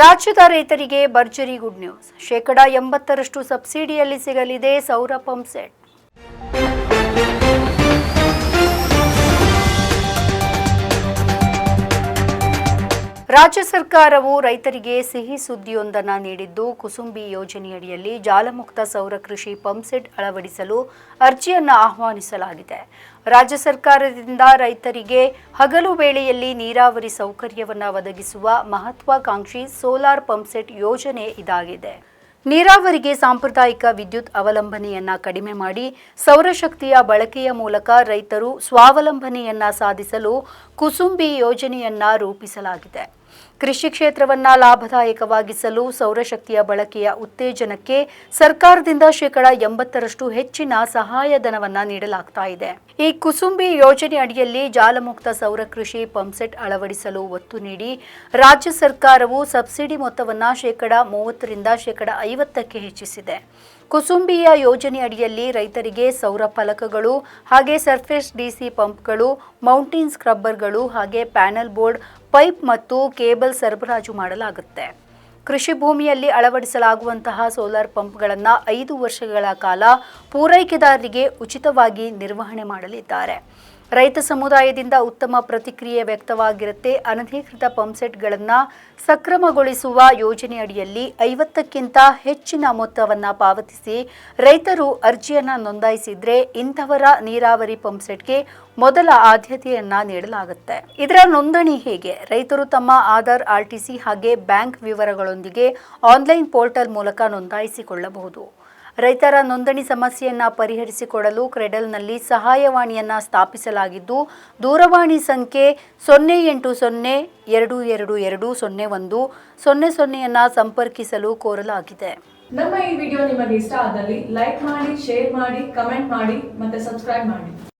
ರಾಜ್ಯದ ರೈತರಿಗೆ ಭರ್ಜರಿ ಗುಡ್ ನ್ಯೂಸ್. ಶೇಕಡಾ ಎಂಬತ್ತರಷ್ಟು ಸಬ್ಸಿಡಿಯಲ್ಲಿ ಸಿಗಲಿದೆ ಸೌರ ಪಂಪ್ ಸೆಟ್ ರಾಜ್ಯ ಸರ್ಕಾರವು ರೈತರಿಗೆ ಸಿಹಿ ಸುದ್ದಿಯೊಂದನ್ನು ನೀಡಿದ್ದು, ಕುಸುಂಬಿ ಯೋಜನೆಯಡಿಯಲ್ಲಿ ಜಾಲಮುಕ್ತ ಸೌರ ಕೃಷಿ ಪಂಪ್ಸೆಟ್ ಅಳವಡಿಸಲು ಅರ್ಜಿಯನ್ನು ಆಹ್ವಾನಿಸಲಾಗಿದೆ. ರಾಜ್ಯ ಸರ್ಕಾರದಿಂದ ರೈತರಿಗೆ ಹಗಲು ವೇಳೆಯಲ್ಲಿ ನೀರಾವರಿ ಸೌಕರ್ಯವನ್ನು ಒದಗಿಸುವ ಮಹತ್ವಾಕಾಂಕ್ಷಿ ಸೋಲಾರ್ ಪಂಪ್ಸೆಟ್ ಯೋಜನೆ ಇದಾಗಿದೆ. ನೀರಾವರಿಗೆ ಸಾಂಪ್ರದಾಯಿಕ ವಿದ್ಯುತ್ ಅವಲಂಬನೆಯನ್ನ ಕಡಿಮೆ ಮಾಡಿ ಸೌರಶಕ್ತಿಯ ಬಳಕೆಯ ಮೂಲಕ ರೈತರು ಸ್ವಾವಲಂಬನೆಯನ್ನ ಸಾಧಿಸಲು ಕುಸುಂಬಿ ಯೋಜನೆಯನ್ನ ರೂಪಿಸಲಾಗಿದೆ. ಕೃಷಿ ಕ್ಷೇತ್ರವನ್ನ ಲಾಭದಾಯಕವಾಗಿಸಲು ಸೌರಶಕ್ತಿಯ ಬಳಕೆಯ ಉತ್ತೇಜನಕ್ಕೆ ಸರ್ಕಾರದಿಂದ ಶೇಕಡ ಎಂಬತ್ತರಷ್ಟು ಹೆಚ್ಚಿನ ಸಹಾಯಧನವನ್ನ ನೀಡಲಾಗ್ತಾ ಇದೆ. ಈ ಕುಸುಂಬಿ ಯೋಜನೆ ಅಡಿಯಲ್ಲಿ ಜಾಲಮುಕ್ತ ಸೌರ ಕೃಷಿ ಪಂಪ್ಸೆಟ್ ಅಳವಡಿಸಲು ಒತ್ತು ನೀಡಿ ರಾಜ್ಯ ಸರ್ಕಾರವು ಸಬ್ಸಿಡಿ ಮೊತ್ತವನ್ನ ಶೇಕಡ ಮೂವತ್ತರಿಂದ ಶೇಕಡ ಐವತ್ತಕ್ಕೆ ಹೆಚ್ಚಿಸಿದೆ. ಕುಸುಂಬಿಯ ಯೋಜನೆ ಅಡಿಯಲ್ಲಿ ರೈತರಿಗೆ ಸೌರ ಫಲಕಗಳು ಹಾಗೆ ಸರ್ಫೇಸ್ ಡಿಸಿ ಪಂಪ್ಗಳು, ಮೌಂಟೇನ್ ಸ್ಕ್ರಬ್ಬರ್ಗಳು ಹಾಗೆ ಪ್ಯಾನಲ್ ಬೋರ್ಡ್, ಪೈಪ್ ಮತ್ತು ಕೇಬಲ್ ಸರಬರಾಜು ಮಾಡಲಾಗುತ್ತೆ. ಕೃಷಿ ಭೂಮಿಯಲ್ಲಿ ಅಳವಡಿಸಲಾಗುವಂತಹ ಸೋಲಾರ್ ಪಂಪ್ಗಳನ್ನು ಐದು ವರ್ಷಗಳ ಕಾಲ ಪೂರೈಕೆದಾರರಿಗೆ ಉಚಿತವಾಗಿ ನಿರ್ವಹಣೆ ಮಾಡಲಿದ್ದಾರೆ. ರೈತ ಸಮುದಾಯದಿಂದ ಉತ್ತಮ ಪ್ರತಿಕ್ರಿಯೆ ವ್ಯಕ್ತವಾಗಿರುತ್ತೆ. ಅನಧಿಕೃತ ಪಂಪ್ಸೆಟ್ಗಳನ್ನು ಸಕ್ರಮಗೊಳಿಸುವ ಯೋಜನೆಯಡಿಯಲ್ಲಿ ಐವತ್ತಕ್ಕಿಂತ ಹೆಚ್ಚಿನ ಮೊತ್ತವನ್ನು ಪಾವತಿಸಿ ರೈತರು ಅರ್ಜಿಯನ್ನು ನೋಂದಾಯಿಸಿದ್ರೆ ಇಂಥವರ ನೀರಾವರಿ ಪಂಪ್ಸೆಟ್ಗೆ ಮೊದಲ ಆದ್ಯತೆಯನ್ನ ನೀಡಲಾಗುತ್ತೆ. ಇದರ ನೋಂದಣಿ ಹೇಗೆ? ರೈತರು ತಮ್ಮ ಆಧಾರ್ ಆರ್ಟಿಸಿ ಹಾಗೆ ಬ್ಯಾಂಕ್ ವಿವರಗಳೊಂದಿಗೆ ಆನ್ಲೈನ್ ಪೋರ್ಟಲ್ ಮೂಲಕ ನೋಂದಾಯಿಸಿಕೊಳ್ಳಬಹುದು. ರೈತರ ನೋಂದಣಿ ಸಮಸ್ಯೆಯನ್ನು ಪರಿಹರಿಸಿಕೊಡಲು ಕ್ರೆಡಲ್ನಲ್ಲಿ ಸಹಾಯವಾಣಿಯನ್ನು ಸ್ಥಾಪಿಸಲಾಗಿದ್ದು, ದೂರವಾಣಿ ಸಂಖ್ಯೆ ಸೊನ್ನೆ ಎಂಟು ಸೊನ್ನೆ ಎರಡು ಎರಡು ಎರಡು ಸೊನ್ನೆ ಒಂದು ಸೊನ್ನೆ ಸೊನ್ನೆಯನ್ನು ಸಂಪರ್ಕಿಸಲು ಕೋರಲಾಗಿದೆ. ನಮ್ಮ ಈ ವಿಡಿಯೋ ನಿಮಗೆ ಇಷ್ಟ ಆದಲ್ಲಿ ಲೈಕ್ ಮಾಡಿ, ಶೇರ್ ಮಾಡಿ, ಕಮೆಂಟ್ ಮಾಡಿ ಮತ್ತೆ ಸಬ್ಸ್ಕ್ರೈಬ್ ಮಾಡಿ.